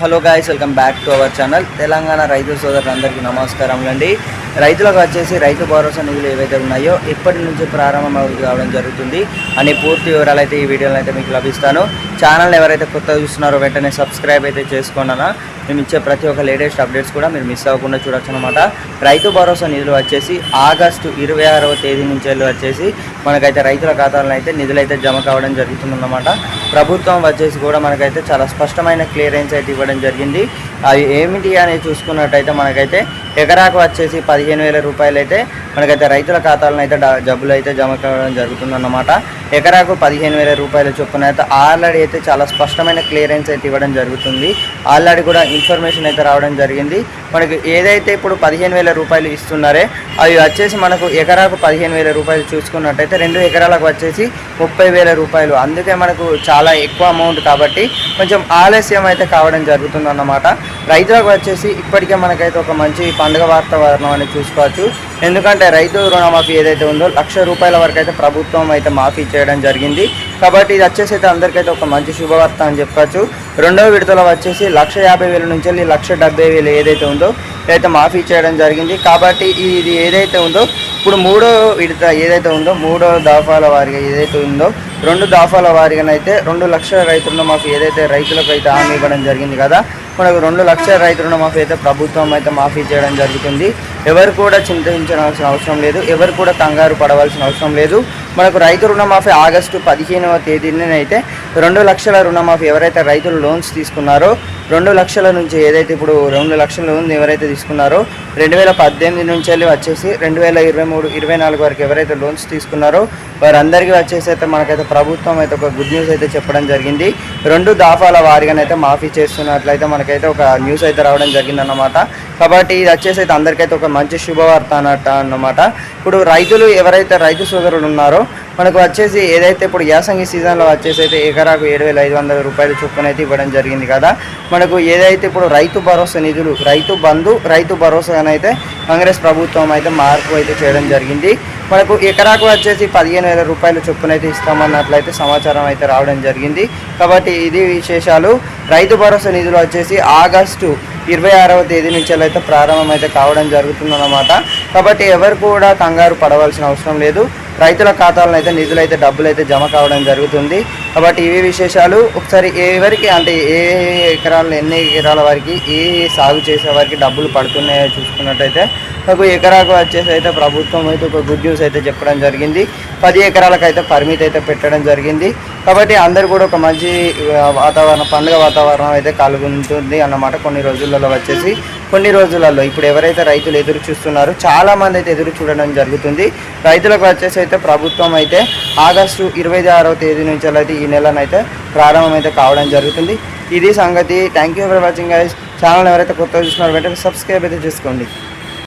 Hello guys welcome back to our channel Telangana రైతు సోదరులందరికీ నమస్కారం అండి. రైతులకు వచ్చేసి రైతు భరోసా నిధులు ఏవైతే ఉన్నాయో ఇప్పటి నుంచి ప్రారంభం కావడం జరుగుతుంది. అనే పూర్తి వివరాలు అయితే ఈ వీడియోలో అయితే మీకు లభిస్తాను. ఛానల్ ఎవరైతే కొత్తగా చూస్తున్నారో వెంటనే సబ్స్క్రైబ్ అయితే చేసుకోండి మేము ఇచ్చే ప్రతి ఒక్క లేటెస్ట్ అప్డేట్స్ కూడా మీరు మిస్ అవ్వకుండా చూడొచ్చు అనమాట రైతు భరోసా నిధులు వచ్చేసి ఆగస్టు ఇరవై ఆరవ తేదీ నుంచి వచ్చేసి మనకైతే రైతుల ఖాతాలను అయితే నిధులు అయితే జమ కావడం జరుగుతుందన్నమాట. ప్రభుత్వం వచ్చేసి కూడా మనకైతే చాలా స్పష్టమైన క్లియరెన్స్ అయితే ఇవ్వడం జరిగింది. అవి ఏమిటి అనేది చూసుకున్నట్టయితే మనకైతే ఎకరాకు వచ్చేసి పదిహేను వేల రూపాయలు అయితే మనకైతే రైతుల ఖాతాలను అయితే డ- జబ్బులు అయితే జమ కావడం జరుగుతుందన్నమాట. ఎకరాకు పదిహేను వేల రూపాయల చొప్పున అయితే ఆల్రెడీ అయితే చాలా స్పష్టమైన క్లియరెన్స్ అయితే ఇవ్వడం జరుగుతుంది. ఆల్రెడీ కూడా ఇన్ఫర్మేషన్ అయితే రావడం జరిగింది. మనకి ఏదైతే ఇప్పుడు పదిహేను వేల రూపాయలు ఇస్తున్నారే అవి వచ్చేసి మనకు ఎకరాకు పదిహేను వేల రూపాయలు చూసుకున్నట్టయితే రెండు ఎకరాలకు వచ్చేసి ముప్పై వేల రూపాయలు. అందుకే మనకు చాలా ఎక్కువ అమౌంట్ కాబట్టి కొంచెం ఆలస్యం అయితే కావడం జరుగుతుందన్నమాట. రైతులకు వచ్చేసి ఇప్పటికే మనకైతే ఒక మంచి పండుగ వాతావరణం అనేది చూసుకోవచ్చు. ఎందుకంటే రైతు రుణమాఫీ ఏదైతే ఉందో లక్ష రూపాయల వరకు అయితే ప్రభుత్వం అయితే మాఫీ చేయడం జరిగింది. కాబట్టి ఇది వచ్చేసి అయితే అందరికైతే ఒక మంచి శుభవార్త అని చెప్పచ్చు. రెండవ విడతలో వచ్చేసి లక్ష యాభై వేల నుంచి వెళ్ళి లక్ష డెబ్బై వేలు ఏదైతే ఉందో అయితే మాఫీ చేయడం జరిగింది. కాబట్టి ఇది ఏదైతే ఉందో ఇప్పుడు మూడో విడత ఏదైతే ఉందో మూడో దాఫాల వారిగా ఏదైతే ఉందో రెండు దాఫాల వారిగానైతే రెండు లక్షల రైతు రుణమాఫీ ఏదైతే రైతులకు అయితే హామీ ఇవ్వడం జరిగింది కదా మనకు రెండు లక్షల రైతు రుణమాఫీ అయితే ప్రభుత్వం అయితే మాఫీ చేయడం జరుగుతుంది. ఎవరు కూడా చింతించాల్సిన అవసరం లేదు ఎవరు కూడా కంగారు పడవలసిన అవసరం లేదు. మనకు రైతు రుణమాఫీ ఆగస్టు పదిహేనవ తేదీనైతే రెండు లక్షల రుణమాఫీ ఎవరైతే రైతులు లోన్స్ తీసుకున్నారో రెండు లక్షల నుంచి ఏదైతే ఇప్పుడు రెండు లక్షల లోన్ ఎవరైతే తీసుకున్నారో రెండు వేల పద్దెనిమిది నుంచి వెళ్ళి వచ్చేసి రెండు వేల ఇరవై మూడు ఇరవై నాలుగు వరకు ఎవరైతే లోన్స్ తీసుకున్నారో వారందరికీ వచ్చేసి అయితే మనకైతే ప్రభుత్వం అయితే ఒక గుడ్ న్యూస్ అయితే చెప్పడం జరిగింది. రెండు దాఫాల వారిగానైతే మాఫీ చేస్తున్నట్లయితే మనకైతే ఒక న్యూస్ అయితే రావడం జరిగిందన్నమాట. కాబట్టి ఇది వచ్చేసి అయితే అందరికైతే ఒక మంచి శుభవార్త అన్నట్ట అన్నమాట. ఇప్పుడు రైతులు ఎవరైతే రైతు సోదరులు ఉన్నారో మనకు వచ్చేసి ఏదైతే ఇప్పుడు యాసంగి సీజన్లో వచ్చేసి అయితే ఎకరాకు ఏడు వేల ఐదు వందల రూపాయలు చొప్పున అయితే ఇవ్వడం జరిగింది కదా. మనకు ఏదైతే ఇప్పుడు రైతు భరోసా నిధులు రైతు బంధు రైతు భరోసానైతే కాంగ్రెస్ ప్రభుత్వం అయితే మార్పు అయితే చేయడం జరిగింది. మనకు ఎకరాకు వచ్చేసి పదిహేను వేల రూపాయల చొప్పున అయితే ఇస్తామన్నట్లయితే సమాచారం అయితే రావడం జరిగింది. కాబట్టి ఇది విశేషాలు. రైతు భరోసా నిధులు వచ్చేసి ఆగస్టు ఇరవై ఆరవ తేదీ నుంచి అయితే ప్రారంభం అయితే కావడం జరుగుతుందన్నమాట. కాబట్టి ఎవరు కూడా కంగారు పడవలసిన అవసరం లేదు. రైతుల ఖాతాలను అయితే నిధులు అయితే డబ్బులు అయితే జమ కావడం జరుగుతుంది. కాబట్టి ఇవి విశేషాలు. ఒకసారి ఎవరికి అంటే ఏ ఎకరాలు ఎన్ని ఎకరాల వారికి ఏ సాగు చేసే వారికి డబ్బులు పడుతున్నాయో చూసుకున్నట్టయితే ఒక ఎకరాకు వచ్చేసి అయితే ప్రభుత్వం అయితే ఒక గుడ్ న్యూస్ అయితే చెప్పడం జరిగింది. పది ఎకరాలకు అయితే పరిమితి అయితే పెట్టడం జరిగింది. కాబట్టి అందరు కూడా ఒక మంచి వాతావరణం పండుగ వాతావరణం అయితే కలుగుతుంది అన్నమాట కొన్ని రోజులలో వచ్చేసి. కొన్ని రోజులలో ఇప్పుడు ఎవరైతే రైతులు ఎదురు చూస్తున్నారో చాలా మంది అయితే ఎదురు చూడడం జరుగుతుంది. రైతులకు వచ్చేసి అయితే ప్రభుత్వం అయితే ఆగస్టు ఇరవై ఆరవ తేదీ నుంచి అయితే ఈ నెలనైతే ప్రారంభం అయితే కావడం జరుగుతుంది. ఇది సంగతి. Thank you for watching guys channel ఎవరైతే కొత్తగా చూస్తున్నారో వెంటనే సబ్స్క్రైబ్ అయితే చేసుకోండి.